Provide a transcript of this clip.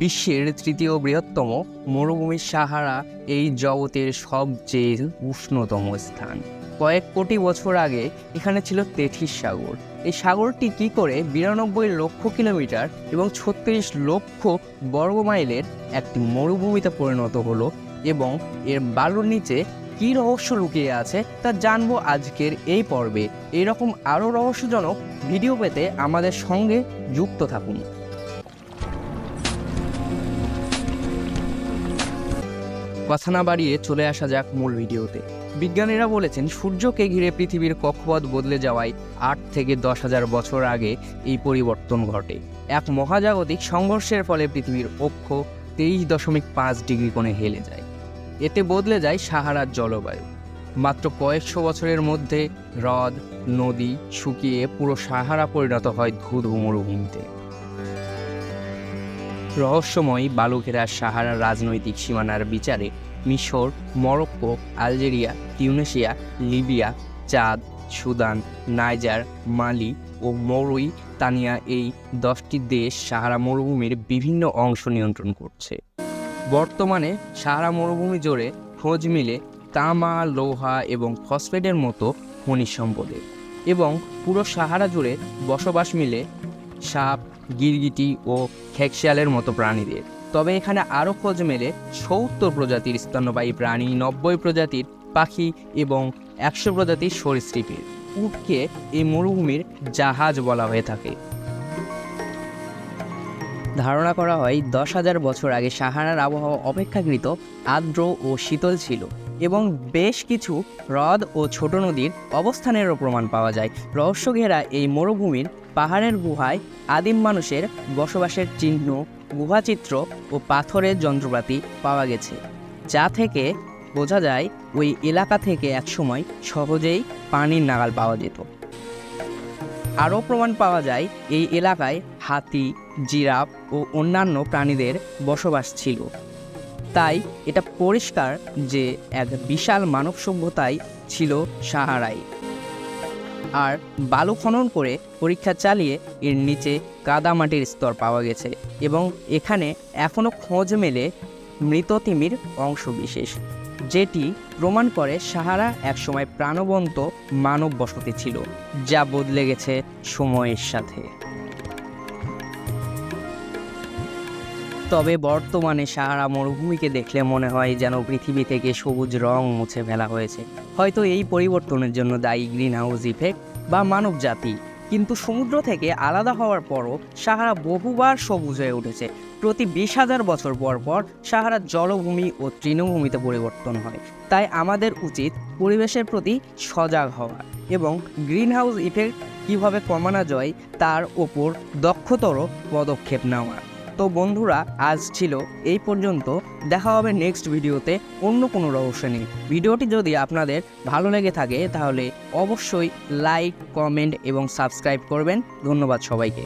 বিশ্বের তৃতীয় বৃহত্তম মরুভূমির সাহারা এই জগতের সবচেয়ে উষ্ণতম স্থান। কয়েক কোটি বছর আগে এখানে ছিল তেথিস সাগর। এই সাগরটি কি করে বিরানব্বই লক্ষ কিলোমিটার এবং ছত্রিশ লক্ষ বর্গ মাইলের একটি মরুভূমিতে পরিণত হলো এবং এর বালুর নিচে কী রহস্য লুকিয়ে আছে তা জানব আজকের এই পর্বে। এরকম আরও রহস্যজনক ভিডিও পেতে আমাদের সঙ্গে যুক্ত থাকুন। কথা না বাড়িয়ে চলে আসা যাক মূল ভিডিওতে। বিজ্ঞানীরা বলেছেন, সূর্যকে ঘিরে পৃথিবীর কক্ষপথ বদলে যাওয়ায় আট থেকে দশ হাজার বছর আগে এই পরিবর্তন ঘটে। এক মহাজাগতিক সংঘর্ষের ফলে পৃথিবীর অক্ষ তেইশ দশমিক পাঁচ ডিগ্রি কোণে হেলে যায়। এতে বদলে যায় সাহারার জলবায়ু। মাত্র কয়েকশো বছরের মধ্যে হ্রদ, নদী শুকিয়ে পুরো সাহারা পরিণত হয় ধুধু মরুভূমিতে রহস্যময় বালুঘেরা সাহারা রাজনৈতিক সীমানার বিচারে মিশর, Morocco, Algeria Tunisia Libya, Chad, Sudan, Niger, Mali ও মরুই তানিয়া এই দশটি দেশ সাহারা মরুভূমির বিভিন্ন অংশ নিয়ন্ত্রণ করছে। বর্তমানে সাহারা মরুভূমি জুড়ে খোঁজ মিলে তামা, লোহা এবং ফসফেটের মতো খনিজ সম্পদের এবং পুরো সাহারা জুড়ে বসবাস মিলে সাপ, গিরগিটি ও খেকশিয়ালের মতো প্রাণীদের। তবে এখানে আরও খোঁজ মেলে সত্তর প্রজাতির স্তন্যপায়ী প্রাণী, নব্বই প্রজাতির পাখি এবং একশো প্রজাতির সরীসৃপের। উটকে এই মরুভূমির জাহাজ বলা হয়ে থাকে। ধারণা করা হয় দশ হাজার বছর আগে সাহারার আবহাওয়া অপেক্ষাকৃত আর্দ্র ও শীতল ছিল। এবং বেশ কিছু হ্রদ ও ছোট নদীর অবস্থানেরও প্রমাণ পাওয়া যায়। রহস্য ঘেরা এই মরুভূমির পাহাড়ের গুহায় আদিম মানুষের বসবাসের চিহ্ন, গুহাচিত্র ও পাথরের যন্ত্রপাতি পাওয়া গেছে, যা থেকে বোঝা যায় ওই এলাকা থেকে একসময় সহজেই পানির নাগাল পাওয়া যেত। আরও প্রমাণ পাওয়া যায় এই এলাকায় হাতি, জিরাফ ও অন্যান্য প্রাণীদের বসবাস ছিল। তাই এটা পরিষ্কার যে এক বিশাল মানব সভ্যতাই ছিল সাহারাই। আর বালু খনন করে পরীক্ষা চালিয়ে এর নিচে কাদামাটির স্তর পাওয়া গেছে এবং এখানে এখনও খোঁজ মেলে মৃত তিমির অংশবিশেষ যেটি প্রমাণ করে সাহারা একসময় প্রাণবন্ত মানব বসতি ছিল, যা বদলে গেছে সময়ের সাথে। তবে বর্তমানে সাহারা মরুভূমিকে দেখলে মনে হয় যেন পৃথিবী থেকে সবুজ রং মুছে ফেলা হয়েছে। হয়তো এই পরিবর্তনের জন্য দায়ী গ্রিন হাউস ইফেক্ট বা মানব জাতি কিন্তু সমুদ্র থেকে আলাদা হওয়ার পরও সাহারা বহুবার সবুজ হয়ে উঠেছে। প্রতি বিশ হাজার বছর পর পর সাহারার জলভূমি ও তৃণভূমিতে পরিবর্তন হয়। তাই আমাদের উচিত পরিবেশের প্রতি সজাগ হওয়া এবং গ্রিন হাউস ইফেক্ট কীভাবে কমানো যায় তার ওপর দক্ষতর পদক্ষেপ নেওয়া। তো বন্ধুরা, আজ ছিল এই পর্যন্ত। দেখা হবে নেক্সট ভিডিওতে অন্য কোনো রহস্য নেই ভিডিওটি যদি আপনাদের ভালো লেগে থাকে, তাহলে অবশ্যই লাইক কমেন্ট এবং সাবস্ক্রাইব করবেন। ধন্যবাদ সবাইকে।